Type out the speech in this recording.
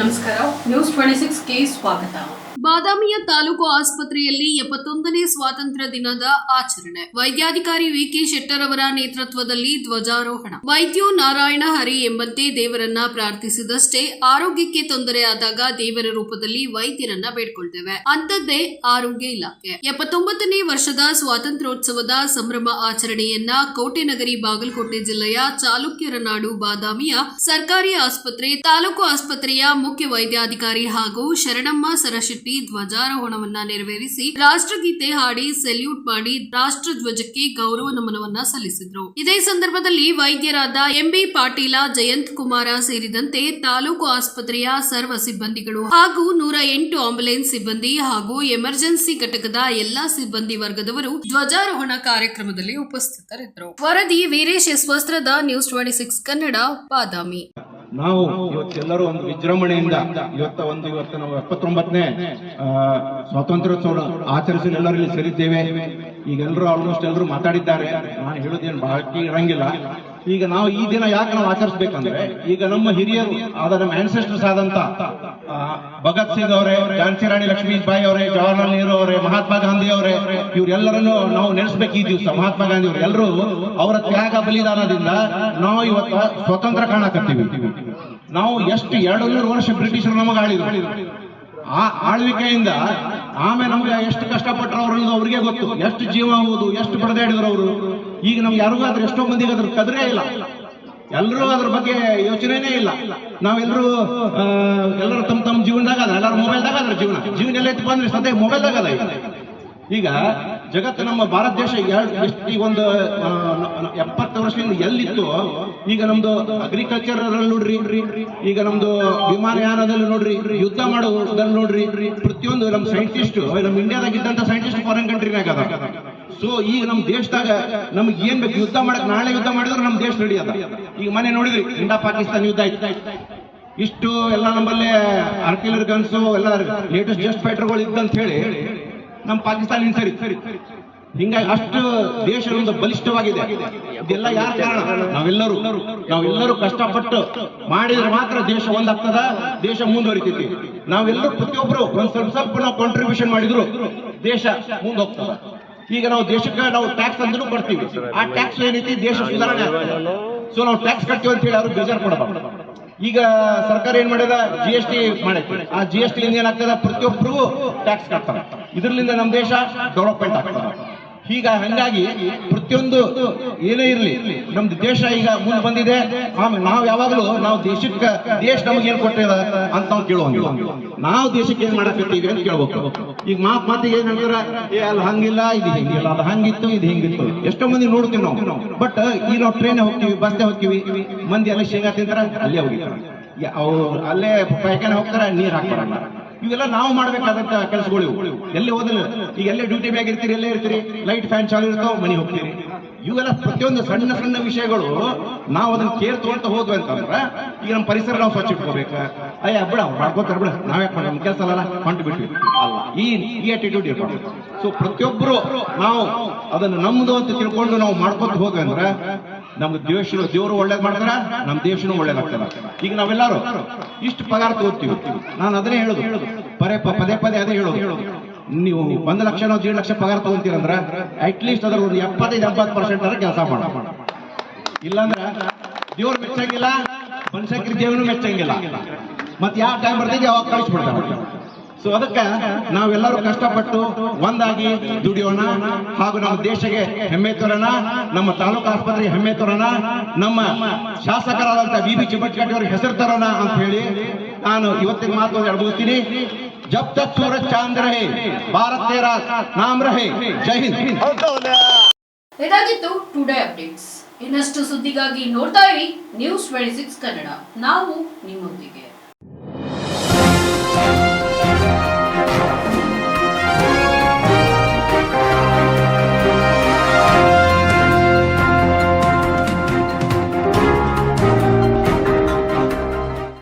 ನಮಸ್ಕಾರ. News twenty six K ಸ್ವಾಗತ. ಬಾದಾಮಿಯ ತಾಲೂಕು ಆಸ್ಪತ್ರೆಯಲ್ಲಿ ಎಪ್ಪತ್ತೊಂದನೇ ಸ್ವಾತಂತ್ರ್ಯ ದಿನದ ಆಚರಣೆ. ವೈದ್ಯಾಧಿಕಾರಿ ವಿಕೆ ಶೆಟ್ಟರ್ ಅವರ ನೇತೃತ್ವದಲ್ಲಿ ಧ್ವಜಾರೋಹಣ. ವೈದ್ಯೋ ನಾರಾಯಣ ಹರಿ ಎಂಬಂತೆ ದೇವರನ್ನ ಪ್ರಾರ್ಥಿಸಿದಷ್ಟೇ ಆರೋಗ್ಯಕ್ಕೆ ತೊಂದರೆ ಆದಾಗ ದೇವರ ರೂಪದಲ್ಲಿ ವೈದ್ಯರನ್ನ ಬೇಡ್ಕೊಳ್ತೇವೆ. ಅಂತದ್ದೇ ಆರೋಗ್ಯ ಇಲಾಖೆ. ಎಪ್ಪತ್ತೊಂಬತ್ತನೇ ವರ್ಷದ ಸ್ವಾತಂತ್ರ್ಯೋತ್ಸವದ ಸಂಭ್ರಮ ಆಚರಣೆಯನ್ನ ಕೋಟೆನಗರಿ ಬಾಗಲಕೋಟೆ ಜಿಲ್ಲೆಯ ಚಾಲುಕ್ಯರ ನಾಡು ಬಾದಾಮಿಯ ಸರ್ಕಾರಿ ಆಸ್ಪತ್ರೆ ತಾಲೂಕು ಆಸ್ಪತ್ರೆಯ ಮುಖ್ಯ ವೈದ್ಯಾಧಿಕಾರಿ ಹಾಗೂ ಶರಣಮ್ಮ ಸರಶೆಟ್ಟಿ ಧ್ವಜಾರೋಹಣವನ್ನ ನೆರವೇರಿಸಿ ರಾಷ್ಟ್ರಗೀತೆ ಹಾಡಿ ಸೆಲ್ಯೂಟ್ ಮಾಡಿ ರಾಷ್ಟ್ರ ಧ್ವಜಕ್ಕೆ ಗೌರವ ನಮನವನ್ನ ಸಲ್ಲಿಸಿದ್ರು. ಇದೇ ಸಂದರ್ಭದಲ್ಲಿ ವೈದ್ಯರಾದ ಎಂಬಿ ಪಾಟೀಲ, ಜಯಂತ್ ಕುಮಾರ ಸೇರಿದಂತೆ ತಾಲೂಕು ಆಸ್ಪತ್ರೆಯ ಸರ್ವ ಸಿಬ್ಬಂದಿಗಳು ಹಾಗೂ ನೂರ ಎಂಟು ಆಂಬ್ಯುಲೆನ್ಸ್ ಸಿಬ್ಬಂದಿ ಹಾಗೂ ಎಮರ್ಜೆನ್ಸಿ ಘಟಕದ ಎಲ್ಲಾ ಸಿಬ್ಬಂದಿ ವರ್ಗದವರು ಧ್ವಜಾರೋಹಣ ಕಾರ್ಯಕ್ರಮದಲ್ಲಿ ಉಪಸ್ಥಿತರಿದ್ದರು. ವರದಿ ವೀರೇಶ್ ಎಸ್ ವಸ್ತ್ರದ news twenty six Kannada, Badami. ನಾವು ಇವತ್ತೆಲ್ಲರೂ ಒಂದು ವಿಜೃಂಭಣೆಯಿಂದ ಇವತ್ತ ಒಂದು ಇವತ್ತು ನಾವು ಎಪ್ಪತ್ತೊಂಬತ್ತನೇ ಸ್ವಾತಂತ್ರ್ಯೋತ್ಸವ ಆಚರಿಸಲು ಎಲ್ಲರೂ ಇಲ್ಲಿ ಸೇರಿದ್ದೇವೆ. ಈಗೆಲ್ಲರೂ ಆಲ್ಮೋಸ್ಟ್ ಎಲ್ಲರೂ ಮಾತಾಡಿದ್ದಾರೆ. ನಾನು ಹೇಳೋದೇನು ಬಾಕಿ ಇರಂಗಿಲ್ಲ. ಈಗ ನಾವು ಈ ದಿನ ಯಾಕೆ ನಾವು ಆಚರಿಸ್ಬೇಕಂದ್ರೆ, ಈಗ ನಮ್ಮ ಹಿರಿಯರು, ಆದ ನಮ್ಮ ಆನ್ಸೆಸ್ಟರ್ಸ್ ಆದಂತ ಭಗತ್ ಸಿಂಗ್ ಅವರೇ ಝಾನ್ಸಿ ರಾಣಿ ಲಕ್ಷ್ಮೀಬಾಯಿ ಅವರೇ, ಜವಾಹರ್ಲಾಲ್ ನೆಹರು ಅವರೇ, ಮಹಾತ್ಮ ಗಾಂಧಿ ಅವರೇ, ಇವರೆಲ್ಲರನ್ನು ನಾವು ನೆನೆಸ್ಬೇಕು ಈ ದಿವಸ. ಮಹಾತ್ಮ ಗಾಂಧಿ ಅವರು ಎಲ್ಲರೂ ಅವರ ತ್ಯಾಗ ಬಲಿದಾನದಿಂದ ನಾವು ಇವತ್ತು ಸ್ವತಂತ್ರ ಕಾಣಕತ್ತೀವಿ. ನಾವು ಎಷ್ಟು ಎರಡು ನೂರು ವರ್ಷ ಬ್ರಿಟಿಷರು ನಮಗೆ ಆಳಿದ್ರು. ಆ ಆಳ್ವಿಕೆಯಿಂದ ಆಮೇಲೆ ನಮ್ಗೆ ಎಷ್ಟು ಕಷ್ಟಪಟ್ಟರು ಅವರು ಅನ್ನೋದು ಅವ್ರಿಗೆ ಗೊತ್ತು. ಎಷ್ಟು ಜೀವ ಆಗುವುದು ಎಷ್ಟು ಬಡದಾಡಿದ್ರು ಅವರು. ಈಗ ನಮ್ಗೆ ಯಾರಿಗೂ ಆದ್ರೆ ಎಷ್ಟೋ ಮಂದಿಗೆ ಅದ್ರ ಕದರೇ ಇಲ್ಲ. ಎಲ್ಲರೂ ಅದ್ರ ಬಗ್ಗೆ ಯೋಚನೆನೇ ಇಲ್ಲ. ನಾವೆಲ್ಲರೂ ಎಲ್ಲರೂ ತಮ್ಮ ತಮ್ಮ ಜೀವನದಾಗ ಅದ ಎಲ್ಲರೂ ಮೊಬೈಲ್ದಾಗ ಅದ್ರ ಜೀವನ. ಜೀವನ ಎಲ್ಲ ಇತ್ತು ಬಂದ್ರೆ ಸದ್ಯ ಮೊಬೈಲ್ದಾಗ ಅದ ಈಗ. ಜಗತ್ತು ನಮ್ಮ ಭಾರತ ದೇಶ ಈ ಒಂದು ಎಪ್ಪತ್ತು ವರ್ಷದಿಂದ ಎಲ್ಲಿತ್ತು? ಈಗ ನಮ್ದು ಅಗ್ರಿಕಲ್ಚರ್ ನೋಡ್ರಿ. ಈಗ ನಮ್ದು ವಿಮಾನಯಾನದಲ್ಲಿ ನೋಡ್ರಿ. ಯುದ್ಧ ಮಾಡೋದ್ರಲ್ಲಿ ನೋಡ್ರಿ. ಪ್ರತಿಯೊಂದು ನಮ್ಮ ಸೈಂಟಿಸ್ಟ್ ನಮ್ಮ ಇಂಡಿಯಾದಾಗ ಇದ್ದಂತ ಸೈಂಟಿಸ್ಟ್ ಫಾರಿನ್ ಕಂಟ್ರಿನಾಗ ಅದ ಸೊ ಈಗ ನಮ್ಮ ದೇಶದಾಗ ನಮ್ಗೆ ಏನ್ ಬೇಕು? ಯುದ್ಧ ಮಾಡಕ್ ನಾಳೆ ಯುದ್ಧ ಮಾಡಿದ್ರೆ ನಮ್ಮ ದೇಶ ರೆಡಿ ಅದ. ಈಗ ಮನೆ ನೋಡಿದ್ರಿ, ಇಂಡಾ ಪಾಕಿಸ್ತಾನ ಯುದ್ಧ ಆಯ್ತು. ಇಷ್ಟು ಎಲ್ಲ ನಮ್ಮಲ್ಲಿ ಆರ್ಟಿಲರಿ ಗನ್ಸು ಎಲ್ಲ ಲೇಟೆಸ್ಟ್ ಜಸ್ಟ್ ಫೈಟರ್ಗಳು ಇದ್ದಂತ ಹೇಳಿ ನಮ್ಮ ಪಾಕಿಸ್ತಾನ ಸರಿ. ಹಿಂಗಾಗಿ ಅಷ್ಟು ದೇಶ ಒಂದು ಬಲಿಷ್ಠವಾಗಿದೆ. ಇದೆಲ್ಲ ಯಾರ ಕಾರಣ? ನಾವೆಲ್ಲರೂ. ನಾವೆಲ್ಲರೂ ಕಷ್ಟಪಟ್ಟು ಮಾಡಿದ್ರೆ ಮಾತ್ರ ದೇಶ ಒಂದಾಗ್ತದ, ದೇಶ ಮುಂದುವರಿತೈತಿ. ನಾವೆಲ್ಲರೂ ಪ್ರತಿಯೊಬ್ಬರು ಒಂದ್ ಸ್ವಲ್ಪ ಸ್ವಲ್ಪ ನಾವು ಕಾಂಟ್ರಿಬ್ಯೂಷನ್ ಮಾಡಿದ್ರು ದೇಶ ಮುಂದೋಗ್ತದ. ಈಗ ನಾವು ದೇಶಕ್ಕೆ ನಾವು ಟ್ಯಾಕ್ಸ್ ಅಂದ್ರೂ ಕೊಡ್ತೀವಿ. ಆ ಟ್ಯಾಕ್ಸ್ ಏನೈತಿ? ದೇಶ ಸುಧಾರಣೆ ಆಗ್ತದೆ. ಸೊ ನಾವು ಟ್ಯಾಕ್ಸ್ ಕಟ್ತೀವಿ ಅಂತ ಹೇಳಿ ಅವ್ರು ಬೇಜಾರು ಕೊಡಬಾರ್ದು ಈಗ ಸರ್ಕಾರ ಏನ್ ಮಾಡ್ಯದ? ಜಿ ಎಸ್ ಟಿ ಮಾಡೈತಿ. ಆ ಜಿ ಎಸ್ ಟಿ ಏನಾಗ್ತದ ಪ್ರತಿಯೊಬ್ಬರಿಗೂ ಟ್ಯಾಕ್ಸ್ ಕಟ್ತಾರೆ. ಇದರಿಂದ ನಮ್ಮ ದೇಶ ಡೆವಲಪ್ಮೆಂಟ್ ಆಗ್ತದೆ. ಈಗ ಹಂಗಾಗಿ ಪ್ರತಿಯೊಂದು ಏನೇ ಇರಲಿ, ನಮ್ದು ದೇಶ ಈಗ ಮುಂದೆ ಬಂದಿದೆ. ಆಮೇಲೆ ನಾವು ಯಾವಾಗಲೂ ನಾವು ದೇಶಕ್ಕೆ, ದೇಶ ನಮಗೆ ಏನ್ ಕೊಟ್ಟಿದ ಅಂತ ನಾವು ಕೇಳುವಂಗಿಲ್ಲ. ನಾವು ದೇಶಕ್ಕೆ ಏನ್ ಮಾಡಕತ್ತೀವಿ ಅಂತ ಕೇಳ್ಬೇಕು. ಈಗ ಮಾತು ಮಾತಿಗೆ ಏನ್ ಹೇಳ್ತಾರ? ಏ, ಅಲ್ಲಿ ಹಂಗಿಲ್ಲ, ಇದು ಹಿಂಗಿಲ್ಲ, ಅದು ಹಂಗಿತ್ತು, ಇದು ಹಿಂಗಿತ್ತು. ಎಷ್ಟೋ ಮಂದಿ ನೋಡ್ತೀವಿ ನಾವು. ಬಟ್ ಈಗ ನಾವು ಟ್ರೈನ್ ಹೋಗ್ತೀವಿ ಬಸ್ನೇ ಹೋಗ್ತೀವಿ. ಮಂದಿ ಎಲ್ಲ ಶೇಂಗಾ ತಿಂತಾರ, ಅಲ್ಲೇ ಹೋಗಿರ್ತಾರೆ. ಅವ್ರು ಅಲ್ಲೇ ಪೈಖಾನೆ ಹೋಗ್ತಾರ, ನೀರ್ ಹಾಕ್ತಾರಲ್ಲ ಇವೆಲ್ಲ ನಾವು ಮಾಡ್ಬೇಕಾದಂತ ಕೆಲಸಗಳು. ಎಲ್ಲಿ ಹೋದಲ್ಲ ಈಗ ಎಲ್ಲೇ ಡ್ಯೂಟಿ ಬ್ಯಾಗ್ ಇರ್ತೀರಿ, ಎಲ್ಲೇ ಇರ್ತೀರಿ? ಲೈಟ್ ಫ್ಯಾನ್ ಚಾಲು ಇರ್ತಾವ ಮನೆ ಹೋಗ್ತೀರಿ. ಇವೆಲ್ಲ ಪ್ರತಿಯೊಂದು ಸಣ್ಣ ಸಣ್ಣ ವಿಷಯಗಳು ನಾವು ಅದನ್ನ ಕೇರ್ ತಗೊಂತ ಹೋದ್ವಿ ಅಂತಂದ್ರೆ, ಈಗ ನಮ್ಮ ಪರಿಸರ ನಾವು ಸ್ವಚ್ಛ ಇಟ್ಕೋಬೇಕು. ಅಯ್ಯ, ಬಿಡ ಮಾಡ್ಕೋತಾರೆ ಬಿಡ. ನಾವೇ ನಮ್ಮ ಕೆಲಸ ಅಲ್ಲ ಹೊಂಟು ಬಿಟ್ವಿ. ಈ ಅಟಿಟ್ಯೂಡ್ ಇರ್ಬಾರ್ದು. ಸೊ ಪ್ರತಿಯೊಬ್ಬರು ನಾವು ಅದನ್ನು ನಮ್ದು ಅಂತ ತಿಳ್ಕೊಂಡು ನಾವು ಮಾಡ್ಕೊತ ಹೋದ್ವಿ ಅಂದ್ರ ನಮ್ಗೆ ದೇಶ ದೇವರು ಒಳ್ಳೇದ್ ಮಾಡಿದ್ರ ನಮ್ ದೇಶನೂ ಒಳ್ಳೇದಾಗ್ತದೆ. ಈಗ ನಾವೆಲ್ಲರೂ ಇಷ್ಟು ಪಗಾರ ತಗೋತೀವಿ. ನಾನು ಅದನ್ನೇ ಹೇಳುದು. ಪರೇ ಪದೇ ಪದೇ ಅದೇ ಹೇಳೋದು. ನೀವು ಒಂದು ಲಕ್ಷ ನಾವು ದೇಡ್ ಲಕ್ಷ ಪಗಾರ ತಗೊಂತೀರಂದ್ರ ಅಟ್ ಲೀಸ್ಟ್ ಅದ್ರ ಒಂದು ಎಪ್ಪತ್ತೈದು ಎಂಬತ್ತು ಪರ್ಸೆಂಟ್ ಅದ್ರ ಕೆಲಸ ಮಾಡ. ಇಲ್ಲಾಂದ್ರ ದೇವ್ರು ಮೆಚ್ಚಂಗಿಲ್ಲ ಮನುಷ್ಯಕ್ಕೆ ದೇವನು ಮೆಚ್ಚಂಗಿಲ್ಲ. ಮತ್ತೆ ಯಾವ ಟೈಮ್ ಬರ್ತೈತೆ ಯಾವಾಗ ಕಳಿಸ್ಬಿಡ್ತಾರೆ. ಸೊ ಅದಕ್ಕ ನಾವೆಲ್ಲರೂ ಕಷ್ಟಪಟ್ಟು ಒಂದಾಗಿ ದುಡಿಯೋಣ ಹಾಗೂ ನಮ್ಮ ದೇಶಕ್ಕೆ ಹೆಮ್ಮೆ ತೋರೋಣ, ನಮ್ಮ ತಾಲೂಕು ಆಸ್ಪತ್ರೆಗೆ ಹೆಮ್ಮೆ ತೋರೋಣ, ನಮ್ಮ ಶಾಸಕರಾದಂತ ಬಿ ಬಿ ಚಿಬ್ಬಟ್ಕಟ್ಟಿ ಅವ್ರಿಗೆ ಹೆಸರು ತರೋಣ ಅಂತ ಹೇಳಿ ನಾನು ಇವತ್ತಿನ ಮಾತು ಹೇಳ್ಬೋತೀನಿ ಜಪ್ ತಕ್ ಸೂರಜ್ ಚಾಂದ್ ರಹೆ, ಭಾರತ ನಾಮ್ ರಹೆ, ಜೈ ಹಿಂದ್. ಇದಾಗಿತ್ತು ಟುಡೇ ಅಪ್ಡೇಟ್ಸ್ ಇನ್ನಷ್ಟು ಸುದ್ದಿಗಾಗಿ ನೋಡ್ತಾ ಇರಿ ನ್ಯೂಸ್ ಟ್ವೆಂಟಿ ಸಿಕ್ಸ್ ಕನ್ನಡ ನಾವು ನಿಮ್ಮೊಂದಿಗೆ.